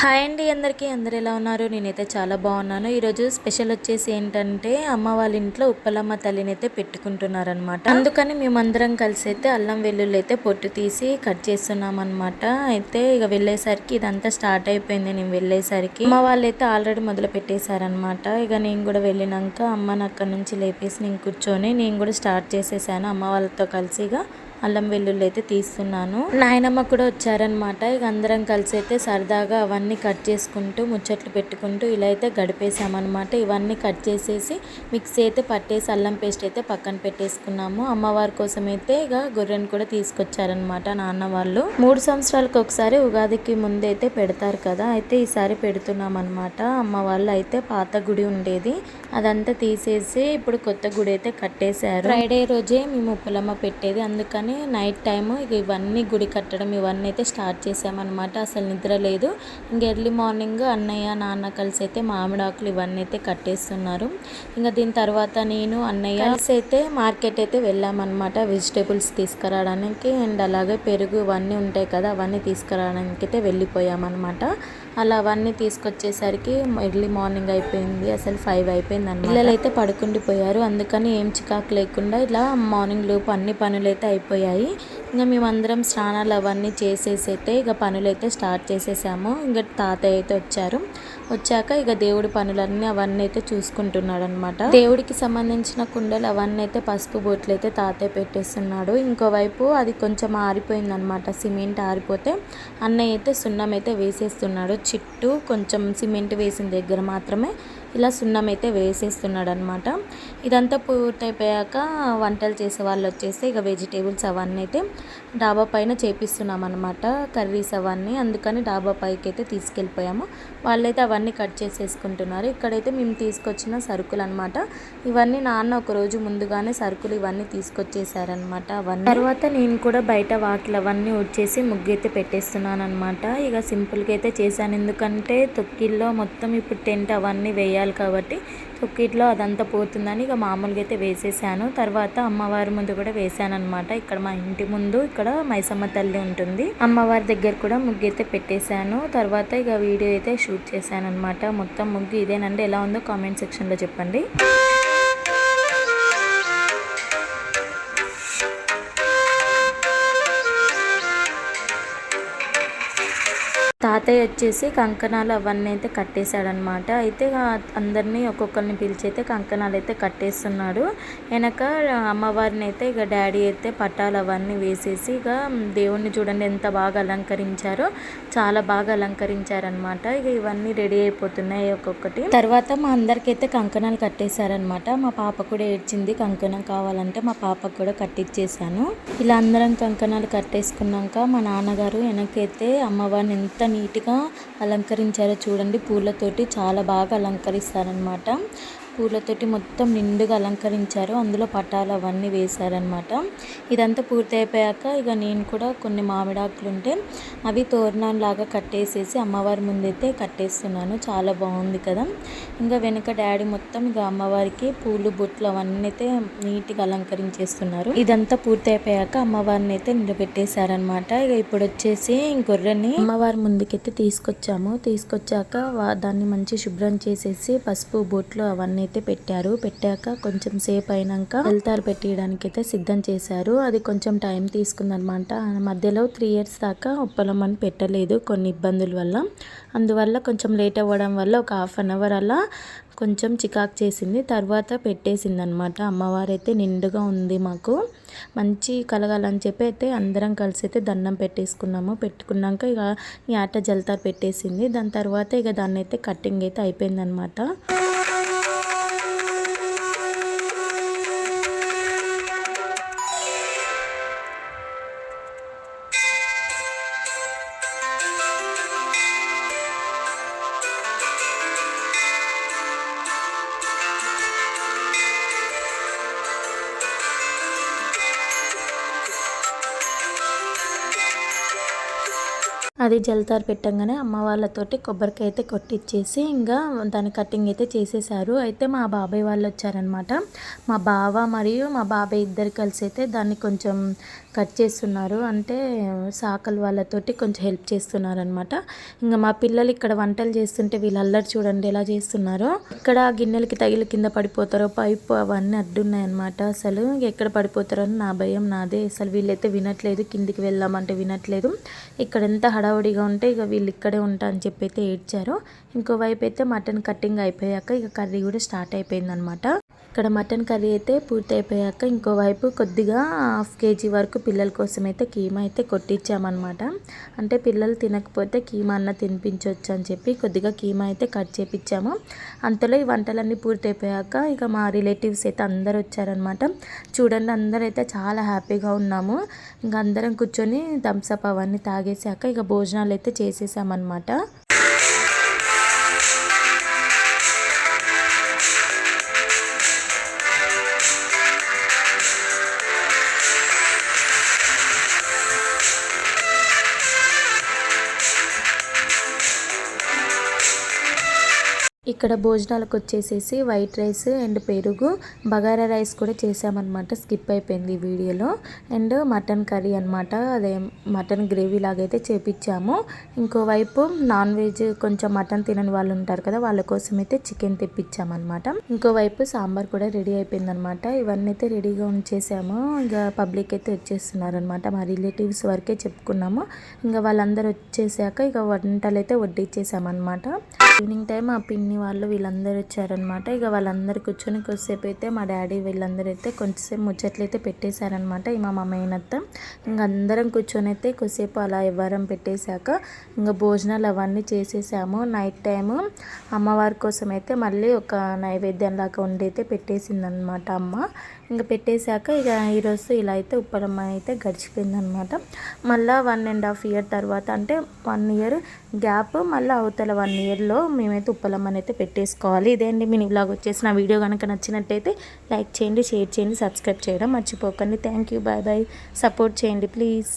Hi అండి అందరికీ. అందరు ఎలా ఉన్నారు? నేనైతే చాలా బాగున్నాను. ఈరోజు స్పెషల్ వచ్చేసి ఏంటంటే అమ్మ వాళ్ళ ఇంట్లో ఉప్పలమ్మ తల్లిని అయితే పెట్టుకుంటున్నారనమాట అందుకని మేమందరం కలిసి అయితే అల్లం వెల్లుల్లి అయితే పొట్టు తీసి కట్ చేస్తున్నాం అనమాట అయితే ఇక వెళ్ళేసరికి ఇదంతా స్టార్ట్ అయిపోయింది. నేను వెళ్ళేసరికి అమ్మ వాళ్ళు అయితే ఆల్రెడీ మొదలు పెట్టేశారనమాట ఇక నేను కూడా వెళ్ళినాక అమ్మని అక్కడి నుంచి లేపేసి నేను కూర్చొని నేను కూడా స్టార్ట్ చేసేసాను. అమ్మ వాళ్ళతో కలిసి ఇక అల్లం వెల్లుల్లి అయితే తీస్తున్నాను. నాయనమ్మ కూడా వచ్చారనమాట ఇక అందరం కలిసి అయితే సరదాగా అవన్నీ కట్ చేసుకుంటూ ముచ్చట్లు పెట్టుకుంటూ ఇలా అయితే గడిపేసామన్నమాట ఇవన్నీ కట్ చేసేసి మిక్సీ అయితే పట్టేసి అల్లం పేస్ట్ అయితే పక్కన పెట్టేసుకున్నాము. అమ్మవారి కోసం అయితే ఇక గొర్రెను కూడా తీసుకొచ్చారనమాట నాన్న వాళ్ళు. మూడు సంవత్సరాలకు ఒకసారి ఉగాదికి ముందైతే అయితే పెడతారు కదా అయితే ఈసారి పెడుతున్నాం అనమాట అమ్మ వాళ్ళు అయితే పాత గుడి ఉండేది. అదంతా తీసేసి ఇప్పుడు కొత్త గుడి అయితే కట్టేశారు. ఫ్రైడే రోజే మేము పులమ్మ పెట్టేది. అందుకని నైట్ టైము ఇక ఇవన్నీ గుడి కట్టడం ఇవన్నీ అయితే స్టార్ట్ చేసామన్నమాట. అసలు నిద్ర లేదు. ఇంక ఎర్లీ మార్నింగ్ అన్నయ్య నాన్న కలిసి అయితే మామిడాకులు ఇవన్నీ అయితే కట్టేస్తున్నారు. ఇంకా దీని తర్వాత నేను అన్నయ్య కలిసి అయితే మార్కెట్ అయితే వెళ్ళామన్నమాట. వెజిటేబుల్స్ తీసుకురావడానికి అండ్ అలాగే పెరుగు ఇవన్నీ ఉంటాయి కదా అవన్నీ తీసుకురావడానికి అయితే వెళ్ళిపోయామన్నమాట. అలా అవన్నీ తీసుకొచ్చేసరికి ఎర్లీ మార్నింగ్ అయిపోయింది. అసలు ఫైవ్ అయిపోయింది అన్నమాట పిల్లలు అయితే పడుకుండిపోయారు. అందుకని ఏం చికాకు లేకుండా ఇలా మార్నింగ్ లోపు అన్ని పనులు అయితే అయిపోయాయి. ఇంకా మేమందరం స్నానాలు అవన్నీ చేసేసి అయితే ఇక పనులైతే స్టార్ట్ చేసేసాము. ఇంకా తాతయ్య అయితే వచ్చారు. వచ్చాక ఇక దేవుడి పనులన్నీ అవన్నీ అయితే చూసుకుంటున్నాడు అనమాట దేవుడికి సంబంధించిన కుండలు అవన్నీ అయితే పసుపు బొట్లు అయితే తాతయ్య పెట్టేస్తున్నాడు. ఇంకోవైపు అది కొంచెం ఆరిపోయింది అనమాట సిమెంట్ ఆరిపోతే అన్నయ్య అయితే సున్నం అయితే వేసేస్తున్నాడు. చిట్టు కొంచెం సిమెంట్ వేసిన దగ్గర మాత్రమే ఇలా సున్నం అయితే వేసేస్తున్నాడు అనమాట ఇదంతా పూర్తయిపోయాక వంటలు చేసే వాళ్ళు వచ్చేస్తే ఇక వెజిటేబుల్స్ అవన్నీ అయితే డాబా పైన చేపిస్తున్నాం అనమాట కర్రీస్ అవన్నీ. అందుకని డాబా పైకి అయితే తీసుకెళ్ళిపోయాము. వాళ్ళైతే అవన్నీ కట్ చేసేసుకుంటున్నారు. ఇక్కడైతే మేము తీసుకొచ్చిన సరుకులు అనమాట ఇవన్నీ నాన్న ఒక రోజు ముందుగానే సరుకులు ఇవన్నీ తీసుకొచ్చేసారనమాట అవన్నీ. తర్వాత నేను కూడా బయట వాకిలు అవన్నీ వచ్చేసి ముగ్గు అయితే పెట్టేస్తున్నాను అనమాట ఇక సింపుల్గా అయితే చేశాను. ఎందుకంటే తొక్కిల్లో మొత్తం ఇప్పుడు టెంట్ అవన్నీ వేయాలి. కాబట్టి తొక్కిట్లో అదంతా పోతుందని ఇక మామూలుగా అయితే వేసేసాను. తర్వాత అమ్మవారి ముందు కూడా వేసాను అనమాట ఇక్కడ మా ఇంటి ముందు ఇక్కడ మైసమ్మ తల్లి ఉంటుంది. అమ్మవారి దగ్గర కూడా ముగ్గు అయితే పెట్టేశాను. తర్వాత ఇక వీడియో అయితే షూట్ చేశాను అనమాట మొత్తం ముగ్గు ఇదేనండి. ఎలా ఉందో కామెంట్ సెక్షన్లో చెప్పండి. తాతయ్య వచ్చేసి కంకణాలు అవన్నీ అయితే కట్టేశాడనమాట. అయితే అందరినీ ఒక్కొక్కరిని పిలిచి అయితే కంకణాలు అయితే కట్టేస్తున్నాడు. వెనక అమ్మవారిని అయితే ఇక డాడీ అయితే పట్టాలు అవన్నీ వేసేసి ఇక దేవుణ్ణి చూడండి ఎంత బాగా అలంకరించారో చాలా బాగా అలంకరించారనమాట. ఇక ఇవన్నీ రెడీ అయిపోతున్నాయి ఒక్కొక్కటి. తర్వాత మా అందరికైతే కంకణాలు కట్టేశారనమాట. మా పాప కూడా ఏడ్చింది కంకణం కావాలంటే మా పాపకు కూడా కట్టించేశాను ఇలా అందరం కంకణాలు కట్టేసుకున్నాక మా నాన్నగారు వెనకైతే అమ్మవారిని ఎంత నీట్గా అలంకరించారో చూడండి. పూలతోటి చాలా బాగా అలంకరిస్తారనమాట పూలతోటి మొత్తం నిండుగా అలంకరించారు. అందులో పటాలు అవన్నీ వేశారనమాట ఇదంతా పూర్తి అయిపోయాక ఇక నేను కూడా కొన్ని మామిడాకులు ఉంటే అవి తోరణం లాగా కట్టేసేసి అమ్మవారి ముందైతే కట్టేస్తున్నాను. చాలా బాగుంది కదా. ఇంకా వెనక డాడీ మొత్తం ఇక అమ్మవారికి పూలు బొట్లు అవన్నీ అయితే నీట్గా అలంకరించేస్తున్నారు. ఇదంతా పూర్తి అయిపోయాక అమ్మవారిని అయితే నిలబెట్టేశారనమాట ఇక ఇప్పుడు వచ్చేసి గొర్రెని అమ్మవారి ముందుకైతే తీసుకొచ్చాము. తీసుకొచ్చాక దాన్ని మంచి శుభ్రం చేసేసి పసుపు బొట్లు అవన్నీ అయితే పెట్టారు. పెట్టాక కొంచెం సేపు అయినాక వెళ్తారు పెట్టేయడానికి అయితే సిద్ధం చేశారు. అది కొంచెం టైం తీసుకుందనమాట. మధ్యలో త్రీ ఇయర్స్ దాకా ఉప్పలమ్మని పెట్టలేదు కొన్ని ఇబ్బందుల వల్ల. అందువల్ల కొంచెం లేట్ అవ్వడం వల్ల ఒక హాఫ్ అన్ అవర్ అలా కొంచెం చికాక్ చేసింది. తర్వాత పెట్టేసింది అనమాట అమ్మవారు అయితే నిండుగా ఉంది మాకు. మంచి కలగాలని చెప్పి అయితే అందరం కలిసి అయితే దండం పెట్టేసుకున్నాము. పెట్టుకున్నాక ఇక ఈ ఆట జల్తారు పెట్టేసింది. దాని తర్వాత ఇక దాన్ని అయితే కటింగ్ అయితే అయిపోయిందనమాట. అది జలతారు పెట్టంగానే అమ్మ వాళ్ళతోటి కొబ్బరికాయ అయితే కొట్టిచ్చేసి ఇంకా దాని కటింగ్ అయితే చేసేసారు. అయితే మా బాబాయ్ వాళ్ళు వచ్చారనమాట మా బావ మరియు మా బాబాయ్ ఇద్దరు కలిసి అయితే దాన్ని కొంచెం కట్ చేస్తున్నారు. అంటే సాకలు వాళ్ళతోటి కొంచెం హెల్ప్ చేస్తున్నారు అనమాట ఇంకా మా పిల్లలు ఇక్కడ వంటలు చేస్తుంటే వీళ్ళు అల్లరి చూడండి ఎలా చేస్తున్నారో. ఇక్కడ గిన్నెలకి తగిలి కింద పడిపోతారో పైపు అవన్నీ అడ్డున్నాయి అనమాట అసలు ఎక్కడ పడిపోతారో అని నా భయం నాదే. అసలు వీళ్ళైతే వినట్లేదు కిందికి వెళ్దామంటే వినట్లేదు. ఇక్కడ ఎంత హడావుడిగా ఉంటే ఇక వీళ్ళు ఇక్కడే ఉంటా అని చెప్పి అయితే ఏడ్చారు. ఇంకోవైపు అయితే మటన్ కటింగ్ అయిపోయాక ఇక కర్రీ కూడా స్టార్ట్ అయిపోయిందనమాట ఇక్కడ మటన్ కర్రీ అయితే పూర్తి అయిపోయాక ఇంకోవైపు కొద్దిగా హాఫ్ కేజీ వరకు పిల్లల కోసం అయితే కీమా అయితే కొట్టించామన్నమాట అంటే పిల్లలు తినకపోతే కీమా అన్న తినిపించవచ్చు అని చెప్పి కొద్దిగా కీమా అయితే కట్ చేపించాము అంతలో ఈ వంటలన్నీ పూర్తి అయిపోయాక ఇక మా రిలేటివ్స్ అయితే అందరు వచ్చారనమాట చూడండి అందరూ అయితే చాలా హ్యాపీగా ఉన్నాము. ఇంకా అందరం కూర్చొని థమ్స్అప్ అవన్నీ తాగేసాక ఇక భోజనాలు అయితే చేసేసామన్నమాట. ఇక్కడ భోజనాలకు వచ్చేసేసి వైట్ రైస్ అండ్ పెరుగు. బగారా రైస్ కూడా చేసామన్నమాట. స్కిప్ అయిపోయింది ఈ వీడియోలో. అండ్ మటన్ కర్రీ అనమాట అదే మటన్ గ్రేవీ లాగైతే చేపించాము ఇంకోవైపు నాన్ వెజ్ కొంచెం మటన్ తినని వాళ్ళు ఉంటారు కదా వాళ్ళ కోసం అయితే చికెన్ తెప్పించామన్నమాట ఇంకోవైపు సాంబార్ కూడా రెడీ అయిపోయింది అనమాట ఇవన్నీ అయితే రెడీగా ఉంచేసాము. ఇంకా పబ్లిక్ అయితే వచ్చేస్తున్నారనమాట మా రిలేటివ్స్ వరకే చెప్పుకున్నాము. ఇంకా వాళ్ళందరూ వచ్చేసాక ఇక వంటలు అయితే వడ్డించేసామన్నమాట ఈవినింగ్ టైం ఆ పిన్ని వాళ్ళు వీళ్ళందరూ వచ్చారనమాట ఇక వాళ్ళందరూ కూర్చొని కొద్దిసేపు అయితే మా డాడీ వీళ్ళందరూ అయితే కొంచెంసేపు ముచ్చట్లు అయితే పెట్టేశారనమాట ఇక మా మమ్మయ్యనత్త ఇంకా అందరం కూర్చొని అయితే కొద్దిసేపు అలా ఎవ్వరం పెట్టేశాక ఇంకా భోజనాలు అవన్నీ చేసేసాము. నైట్ టైము అమ్మవారి కోసం అయితే మళ్ళీ ఒక నైవేద్యం లాగా వండి అయితే పెట్టేసిందనమాట అమ్మ. ఇంకా పెట్టేశాక ఇక ఈరోజు ఇలా అయితే ఉప్పలమ్మ అయితే గడిచిపోయిందనమాట. మళ్ళీ వన్ అండ్ హాఫ్ ఇయర్ తర్వాత అంటే వన్ ఇయర్ గ్యాప్ మళ్ళీ అవతల వన్ ఇయర్లో మేమైతే ఉప్పలమ్మని అయితే పెట్టేసుకోవాలి. ఇదే అండి మీ బ్లాగ్ వచ్చేసి నా వీడియో కనుక నచ్చినట్టయితే లైక్ చేయండి షేర్ చేయండి సబ్స్క్రైబ్ చేయడం మర్చిపోకండి. Thank you bye bye support చేయండి ప్లీజ్